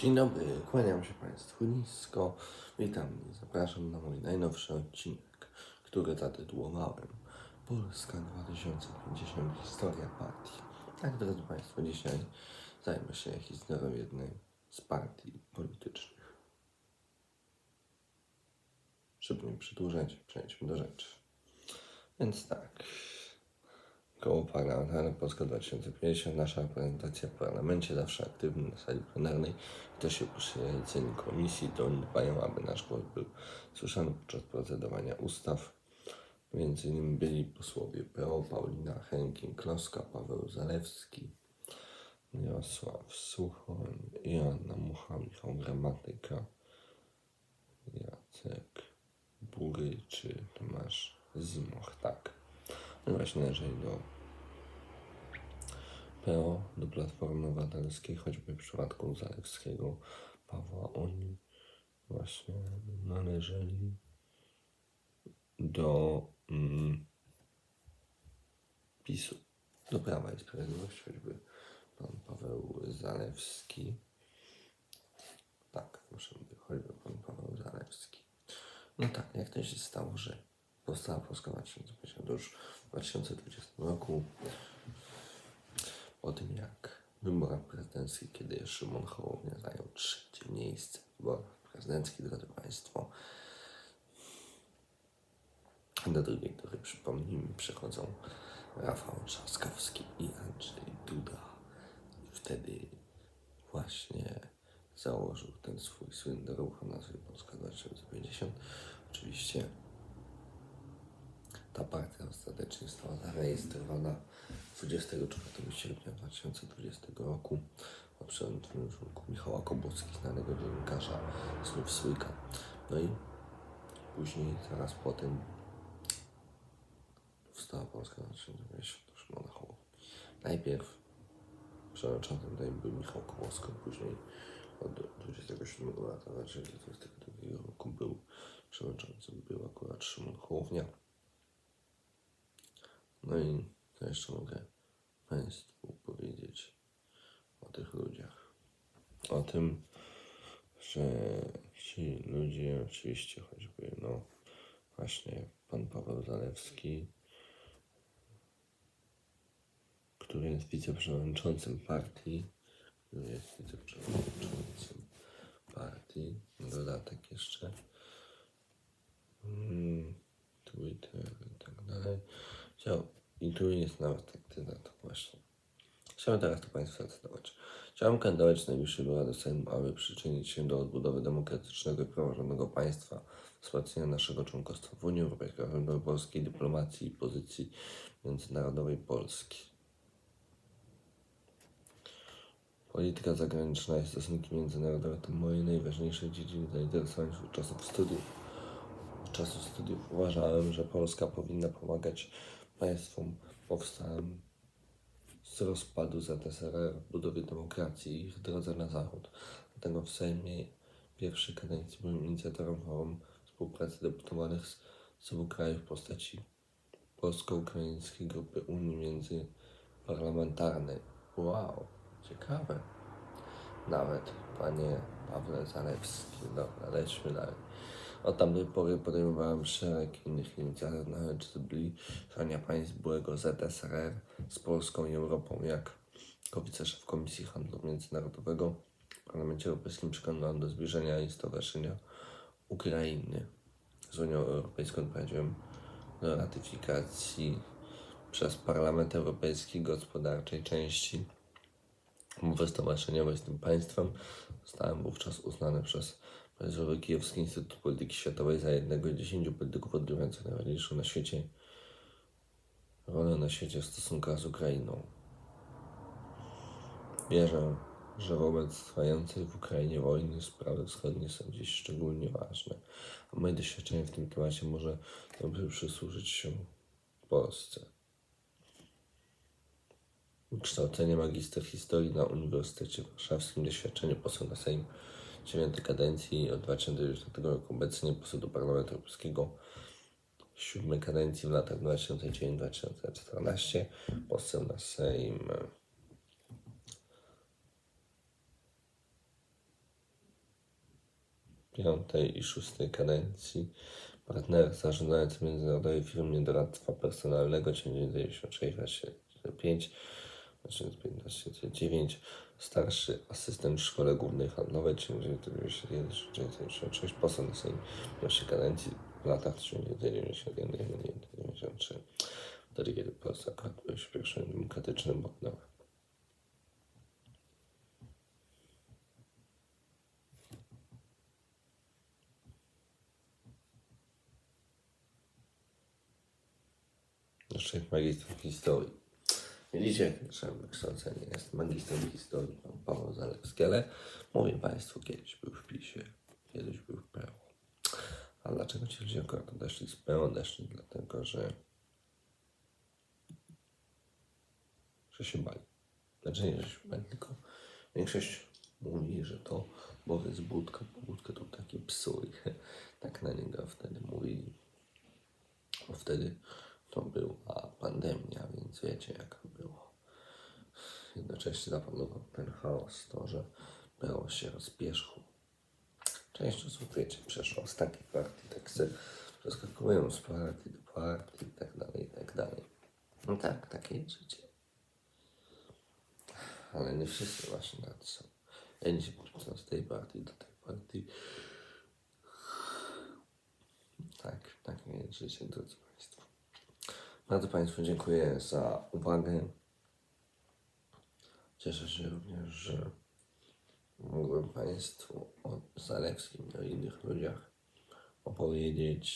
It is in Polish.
Dzień dobry, kłaniam się Państwu nisko. Witam i zapraszam na mój najnowszy odcinek, który zatytułowałem Polska 2050 Historia Partii. Tak, drodzy Państwo, dzisiaj zajmę się historią jednej z partii politycznych. Żeby nie przedłużać, przejdźmy do rzeczy. Więc tak, Koło Parlamentarne Polska 2050, nasza reprezentacja w parlamencie, zawsze aktywna na sali plenarnej. Kto się poświęceni komisji, to oni dbają, aby nasz głos był słyszany podczas procedowania ustaw. Między innymi byli posłowie PO, Paulina Henking-Kloska, Paweł Zalewski, Jarosław Suchoń, Joanna Mucha, Michał Gramatyka, Jacek Bury czy Tomasz Zimoch. Tak. No właśnie należeli do PO, do Platformy Obywatelskiej, choćby w przypadku Zalewskiego, Pawła, oni właśnie należeli do mm, PiSu, do Prawa i Sprawiedliwości, choćby pan Paweł Zalewski. Tak, muszę mówić, choćby pan Paweł Zalewski. No tak, jak to się stało, że powstała Polska 2050 to już w 2020 roku, po tym jak wyborach prezydenckich, kiedy Szymon Hołownia zajął trzecie miejsce w wyborach prezydenckich, drodzy Państwo, do drugiej tury, przypomnijmy, przechodzą Rafał Trzaskowski i Andrzej Duda. I wtedy właśnie założył ten swój słynny ruch o nazwie Polska 2050. Oczywiście ta partia ostatecznie została zarejestrowana 24 sierpnia 2020 roku o przewodniczącym Michała Kobłowski, znanego dziennikarza Znów Słyka. No i później, zaraz potem powstała Polska 2020 do Szymona Hołowni. Najpierw przewodniczącym tutaj był Michał Kowalski, później od 27 lata 2022 roku był przewodniczącym, był akurat Szymon Hołownia. No i jeszcze mogę Państwu powiedzieć o tych ludziach? O tym, że ci ludzie oczywiście choćby, no właśnie pan Paweł Zalewski, który jest wiceprzewodniczącym partii, który jest wiceprzewodniczącym partii, dodatek jeszcze mm, Twitter i tak dalej. Chciał, I tu jest nawet tak cytat właśnie. Chciałem teraz to Państwu zacytować. Chciałem kandydować na najbliższej biura do Sejmu, aby przyczynić się do odbudowy demokratycznego i praworządnego państwa, wzmocnienia naszego członkostwa w Unii Europejskiej, rozwoju polskiej dyplomacji i pozycji międzynarodowej Polski. Polityka zagraniczna i stosunki międzynarodowe to moje najważniejsze dziedziny zainteresowań wśród czasów studiów. Od czasów studiów uważałem, że Polska powinna pomagać państwom powstałym z rozpadu ZSRR, budowie demokracji i ich drodze na zachód. Dlatego w Sejmie pierwszej kadencji byłem inicjatorem forum współpracy deputowanych z, z obu krajów w postaci polsko-ukraińskiej grupy Unii Międzyparlamentarnej. Wow, ciekawe. Nawet, panie Pawle Zalewski. Dobra, lećmy dalej. Od tamtej pory podejmowałem szereg innych inicjatyw na rzecz zbliżania państw byłego ZSRR z Polską i Europą, jak jako wiceszef Komisji Handlu Międzynarodowego w Parlamencie Europejskim przekonałem do zbliżenia i stowarzyszenia Ukrainy z Unią Europejską. Prowadziłem do ratyfikacji przez Parlament Europejski gospodarczej części umowy stowarzyszeniowej z tym państwem. Zostałem wówczas uznany przez Państwowy Kijowski Instytut Polityki Światowej za jednego z dziesięciu polityków odgrywających najważniejszą na świecie rolę na świecie w stosunkach z Ukrainą. Wierzę, że wobec trwającej w Ukrainie wojny sprawy wschodnie są dziś szczególnie ważne, a moje doświadczenie w tym temacie może dobrze przysłużyć się Polsce. Kształcenie magister historii na Uniwersytecie Warszawskim, doświadczenie poseł na Sejm dziewiątej kadencji od 2010 roku, obecnie poseł do Parlamentu Europejskiego siódmej kadencji w latach 2009-2014, poseł na Sejm. Piątej i szóstej kadencji partner zarządzający międzynarodowej firmie doradztwa personalnego 1996-5 2009 starszy asystent w szkole głównej handlowej 1991-1996 poseł na Sejm pierwszej kadencji w latach 1991-1993 wtedy kiedy Polska była pierwszym demokratycznym partnerem. Jeszcze magistrów historii. Widzicie, nasze wykształcenie jest magistrem historii, pan Paweł Zalewski, ale mówię Państwu, kiedyś był w PiSie, kiedyś był w PO. A dlaczego ci ludzie akurat odeszli z PO? Odeszli dlatego, że, że się bali. Znaczy nie, że się bali, tylko większość mówi, że to Borys Budka, bo Budka to taki psuj. Tak na niego wtedy mówili. Bo wtedy to była pandemia, więc wiecie jak było. Jednocześnie zapanował ten chaos, to, że było się rozpierzchło. Część osób, wiecie, przeszło z takiej partii, tak se przeskakują z partii do partii i tak dalej, i tak dalej. No tak, takie jest życie. Ale nie wszyscy właśnie tacy są. Jedni się przerzucają z tej partii do tej partii. Tak, takie jest życie, drodzy. Bardzo Państwu dziękuję za uwagę. Cieszę się również, że mogłem Państwu o Zalewskim i o innych ludziach opowiedzieć